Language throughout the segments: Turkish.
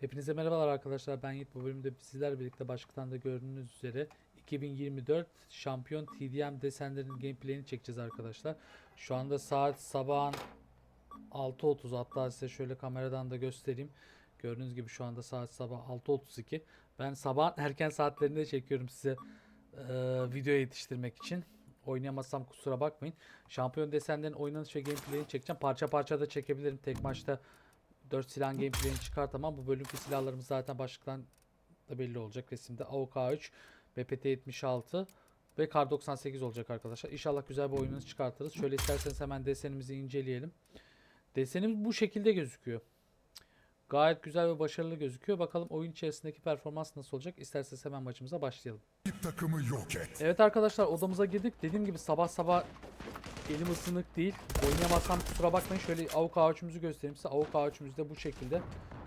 Hepinize merhabalar arkadaşlar. Ben Yiğit. Bu bölümde sizlerle birlikte başlıktan da gördüğünüz üzere 2024 şampiyon TDM desenlerinin gameplay'ini çekeceğiz arkadaşlar. Şu anda saat sabahın 6.30 hatta size şöyle kameradan da göstereyim. Gördüğünüz gibi şu anda saat sabah 6.32. Ben sabah erken saatlerinde çekiyorum size eee, video yetiştirmek için. Oynayamazsam kusura bakmayın. Şampiyon desenlerin oynanış ve gameplay'ini çekeceğim. Parça parça da çekebilirim. Tek maçta 4 silahın gameplay'ini çıkartamam. Bu bölümki silahlarımız zaten başlıktan da belli olacak resimde. AUK 3, BPT 76 ve Kar 98 olacak arkadaşlar. İnşallah güzel bir oyununu çıkartırız. Şöyle isterseniz hemen desenimizi inceleyelim. Desenimiz bu şekilde gözüküyor. Gayet güzel ve başarılı gözüküyor. Bakalım oyun içerisindeki performans nasıl olacak? İsterseniz hemen maçımıza başlayalım. Takımı yok et. Evet arkadaşlar odamıza girdik. Dediğim gibi sabah sabah elim ısınık değil. Oynayamazsam kusura bakmayın. Şöyle avuk ağaçımızı göstereyim size. Avuk ağaçımız da bu şekilde.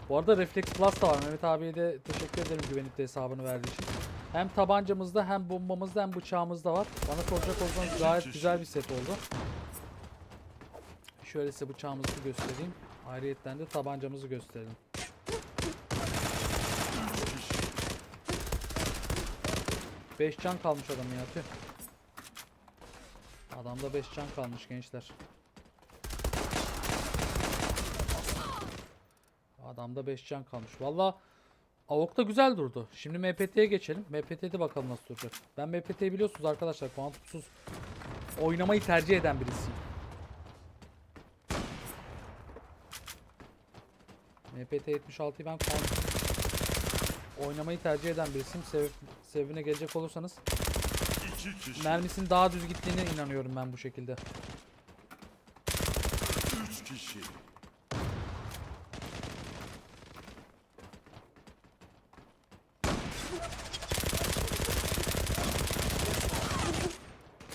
Bu arada Reflex Plus da var. Mehmet abiye de teşekkür ederim güvenip de hesabını verdiği için. Hem tabancamızda hem bombamızda hem bıçağımızda var. Bana soracak olsanız gayet güzel bir set oldu. Şöyle size bıçağımızı göstereyim. Ayrıyetten de tabancamızı gösterelim. Beş can kalmış adamın ya. Adamda 5 can kalmış gençler. Adamda 5 can kalmış. Valla Avok da güzel durdu. Şimdi MPT'ye geçelim. MPT'de bakalım nasıl duracak. Ben MPT'yi biliyorsunuz arkadaşlar. Kuantumsuz oynamayı tercih eden birisiyim. MPT 76'yı ben kuantumsuz oynamayı tercih eden birisiyim. Sebep, sebebine gelecek olursanız mermisinin daha düz gittiğine inanıyorum ben bu şekilde. üç kişi.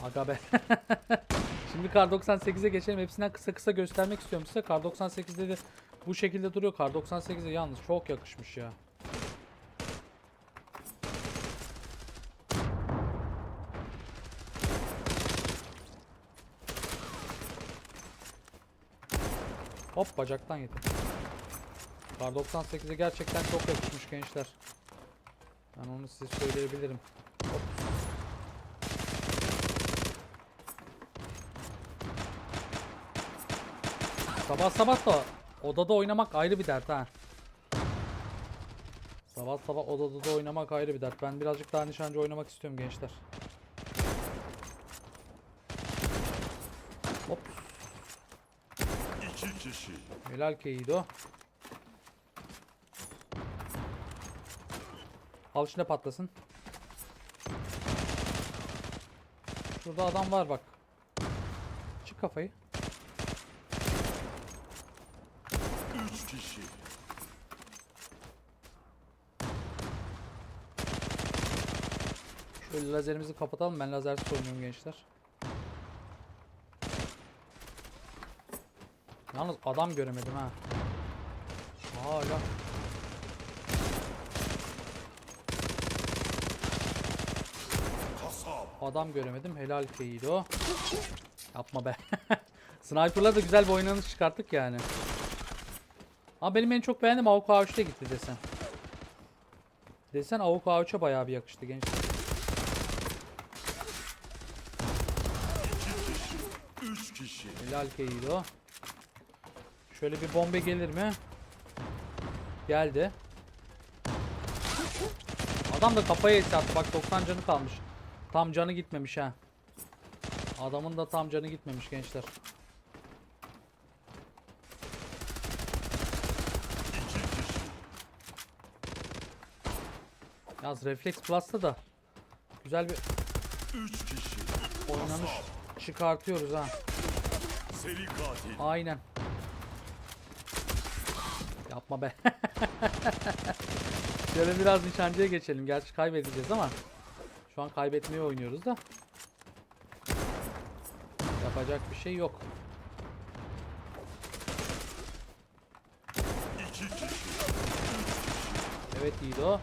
Aga be. Şimdi Kar 98'e geçelim. Hepsinden kısa kısa göstermek istiyorum size. Kar 98'de de bu şekilde duruyor. Kar 98'e yalnız çok yakışmış ya. Hop bacaktan yedim. Kar 98'e gerçekten çok yakışmış gençler. Ben onu size söyleyebilirim. Hop. Sabah sabah da odada oynamak ayrı bir dert ha. Sabah sabah odada da oynamak ayrı bir dert. Ben birazcık daha nişancı oynamak istiyorum gençler. Hop. İki kişi. Helal Keido. Al içinde patlasın. Şurada adam var bak. Çık kafayı. Üç kişi. Şöyle lazerimizi kapatalım. Ben lazersiz oynuyorum gençler. Yalnız adam göremedim ha. Hala. Adam göremedim. Helal Keido. Yapma be. Sniper'la da güzel bir oynanış çıkarttık yani. Ama benim en çok beğendiğim AWP A3'te gitti desen. Desen AWP A3'e bayağı bir yakıştı gençler. Helal Keido. Şöyle bir bombe gelir mi? Geldi. Adam da kafaya etti attı. Bak 90 canı kalmış. Tam canı gitmemiş ha. Adamın da tam canı gitmemiş gençler. Yaz Reflex Plus'ta da güzel bir Üç kişi. oynanış çıkartıyoruz ha. Seri katil. Aynen. Yapma be. Şöyle biraz nişancıya geçelim. Gerçi kaybedeceğiz ama şu an kaybetmeye oynuyoruz da. Yapacak bir şey yok. Evet İdo. Baba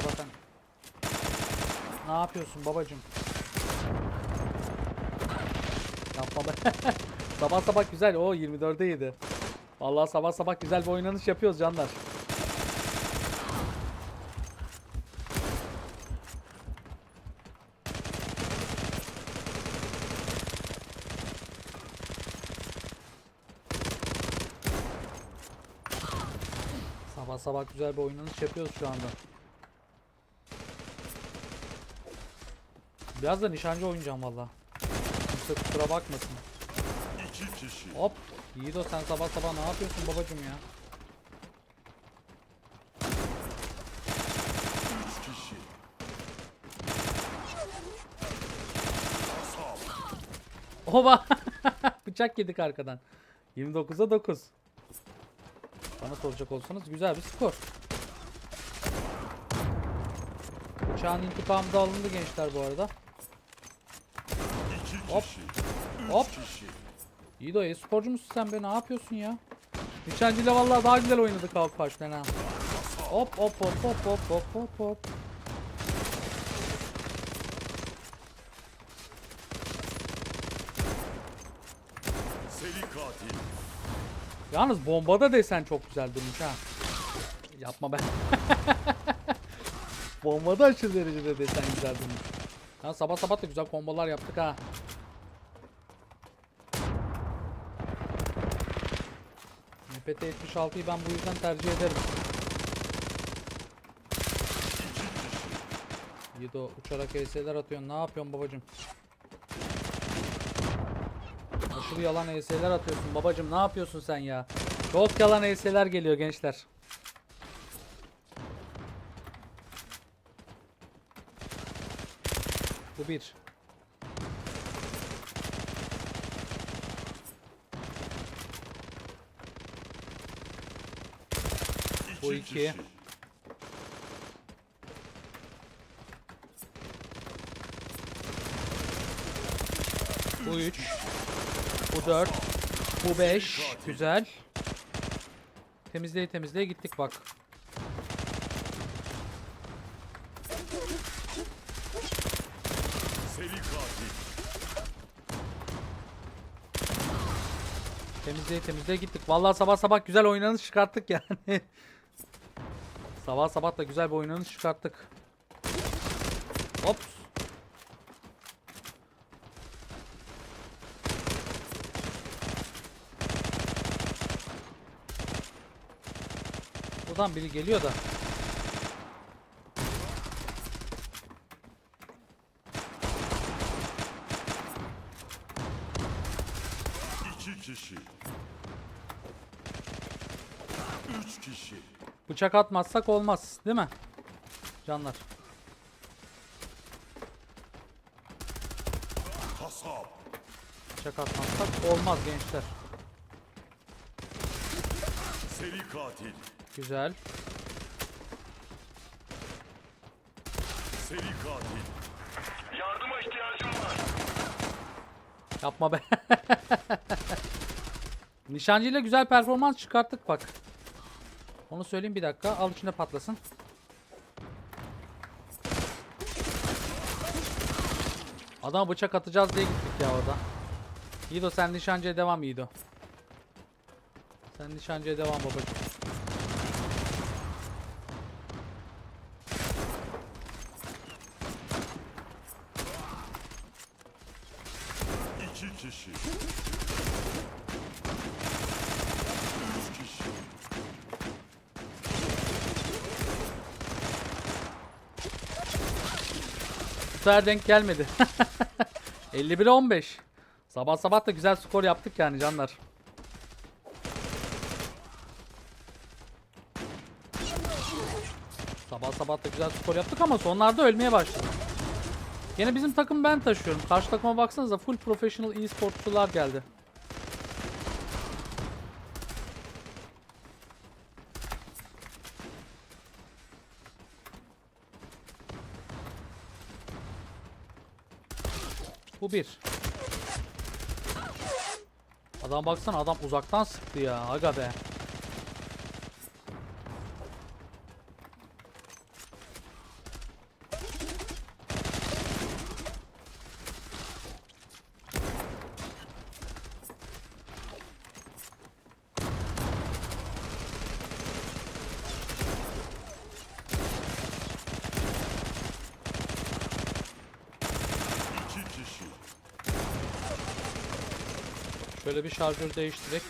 baba sen. Ne yapıyorsun babacım? Yapma be. sabah sabah güzel. O 24'e yedi. Vallahi sabah sabah güzel bir oynanış yapıyoruz canlar. Sabah sabah güzel bir oynanış yapıyoruz şu anda. Biraz da nişancı oynayacağım valla. Kimse kusura bakmasın. İki kişi. Hop. Yiğido sen sabah sabah ne yapıyorsun babacım ya? Oba. Bıçak yedik arkadan. 29'a 9. Bana soracak olsanız güzel bir skor. Uçağın intikamı da alındı gençler bu arada. İki Hop. kişi. Hop. kişi. Yiğido e-sporcu musun sen be ne yapıyorsun ya? Nişancıyla vallahi daha güzel oynadık av baştan ha. Hop hop hop hop hop hop hop hop. Seri katil. Yalnız bombada desen çok güzel durmuş ha. Yapma ben. bombada aşırı derecede desen güzel durmuş. Ya sabah sabah da güzel kombolar yaptık ha. MPT 76'yı ben bu yüzden tercih ederim. Yiğido uçarak ES'ler atıyorsun. Ne yapıyorsun babacım? Aşırı yalan ES'ler atıyorsun babacım. Ne yapıyorsun sen ya? Çok yalan ES'ler geliyor gençler. Bu bir. Bu iki. kişi. Bu 3. Bu 4. Bu 5. Güzel. Temizleye temizleye gittik bak. Seri katil. Temizleye temizleye gittik. Vallahi sabah sabah güzel oynanış çıkarttık yani. sabah sabah da güzel bir oynanış çıkarttık. Hop. Buradan biri geliyor da. İki kişi. Üç kişi. Bıçak atmazsak olmaz, değil mi? Canlar. Kasap. Bıçak atmazsak olmaz gençler. Seri katil. Güzel. Seri katil. Yardıma ihtiyacım var. Yapma be. Nişancıyla güzel performans çıkarttık bak. Onu söyleyeyim bir dakika. Al içinde patlasın. Adama bıçak atacağız diye gittik ya orada. Yiğido sen nişancıya devam Yiğido. Sen nişancıya devam babacığım. İki kişi. Üç kişi. Bu sefer denk gelmedi. 51'e 15. Sabah sabah da güzel skor yaptık yani canlar. Sabah sabah da güzel skor yaptık ama sonlarda ölmeye başladık. Yine bizim takım ben taşıyorum. Karşı takıma baksanıza full professional e-sportçular geldi. Bu bir. Adam baksana adam uzaktan sıktı ya aga be. Şöyle bir şarjör değiştirek.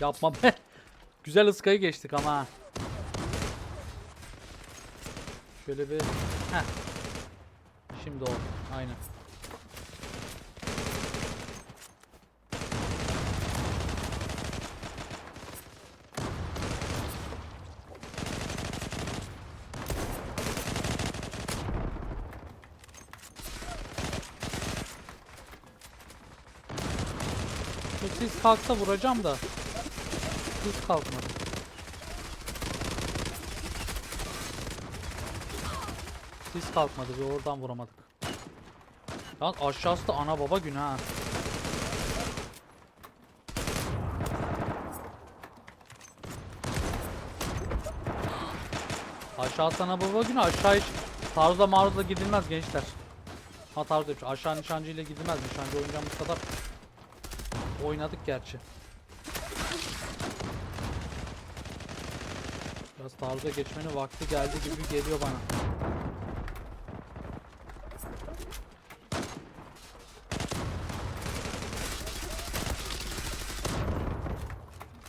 Yapma be. Güzel ıskayı geçtik ama. Şöyle bir... Heh. Şimdi oldu. Aynen. Sis kalksa vuracağım da. Sis kalkmadı. Sis kalkmadı bir oradan vuramadık. Lan aşağısı da ana baba günü ha. Aşağısı ana baba günü aşağı hiç taarruza maruzla gidilmez gençler. Ha demiş. Aşağı nişancı ile gidilmez. Nişancı oynayacağımız kadar oynadık gerçi. Biraz taarruza geçmenin vakti geldi gibi geliyor bana.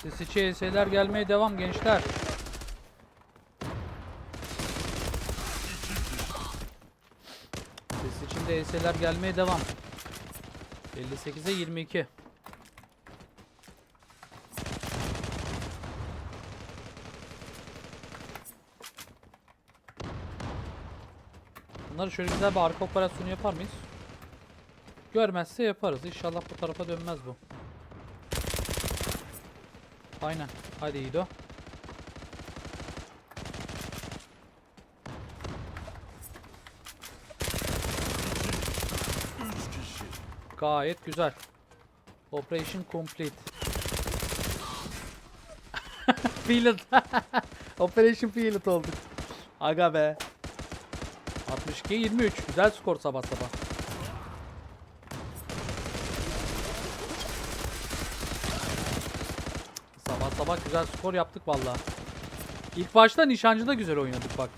Ses içi ES'ler gelmeye devam gençler. Ses içinde ES'ler gelmeye devam. 58'e 22. Bunları şöyle güzel bir arka operasyonu yapar mıyız? Görmezse yaparız. İnşallah bu tarafa dönmez bu. Aynen. Hadi İdo. Gayet güzel. Operation complete. Pilot. Operation Pilot olduk. Aga be. 62 23. Güzel skor sabah sabah. Sabah sabah güzel skor yaptık valla. İlk başta nişancıda güzel oynadık bak.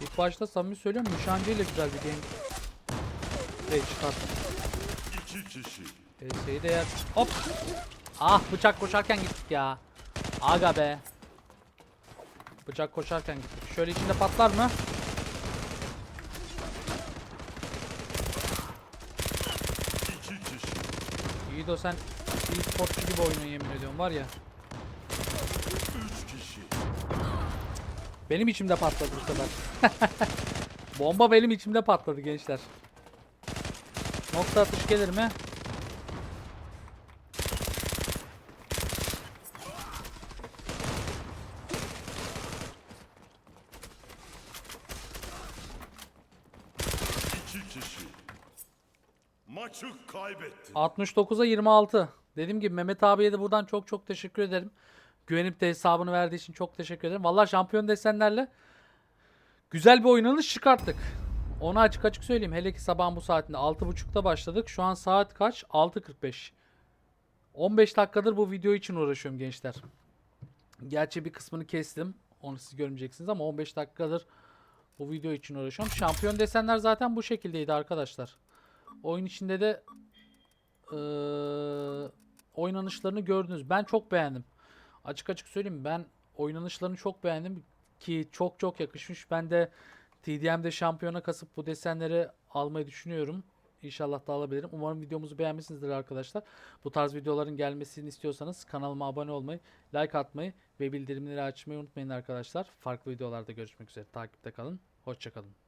İlk başta samimi söylüyorum nişancıyla güzel bir game şey çıkarttık. Kişi. ES'yi de yer. Hop. Ah bıçak koşarken gittik ya. Aga be. Bıçak koşarken gittik. Şöyle içinde patlar mı? De sen iyi sportçu gibi oynuyorsun yemin ediyorum var ya. Benim içimde patladı bu sefer. Bomba benim içimde patladı gençler. Nokta atış gelir mi? İki kişi. Maçı kaybetti. 69'a 26. Dediğim gibi Mehmet abiye de buradan çok çok teşekkür ederim. Güvenip de hesabını verdiği için çok teşekkür ederim. Vallahi şampiyon desenlerle güzel bir oynanış çıkarttık. Onu açık açık söyleyeyim. Hele ki sabahın bu saatinde 6.30'da başladık. Şu an saat kaç? 6.45. 15 dakikadır bu video için uğraşıyorum gençler. Gerçi bir kısmını kestim. Onu siz görmeyeceksiniz ama 15 dakikadır bu video için uğraşıyorum. Şampiyon desenler zaten bu şekildeydi arkadaşlar. Oyun içinde de eee, oynanışlarını gördünüz. Ben çok beğendim. Açık açık söyleyeyim ben oynanışlarını çok beğendim ki çok çok yakışmış. Ben de TDM'de şampiyona kasıp bu desenleri almayı düşünüyorum. İnşallah da alabilirim. Umarım videomuzu beğenmişsinizdir arkadaşlar. Bu tarz videoların gelmesini istiyorsanız kanalıma abone olmayı, like atmayı ve bildirimleri açmayı unutmayın arkadaşlar. Farklı videolarda görüşmek üzere. Takipte kalın. Hoşçakalın.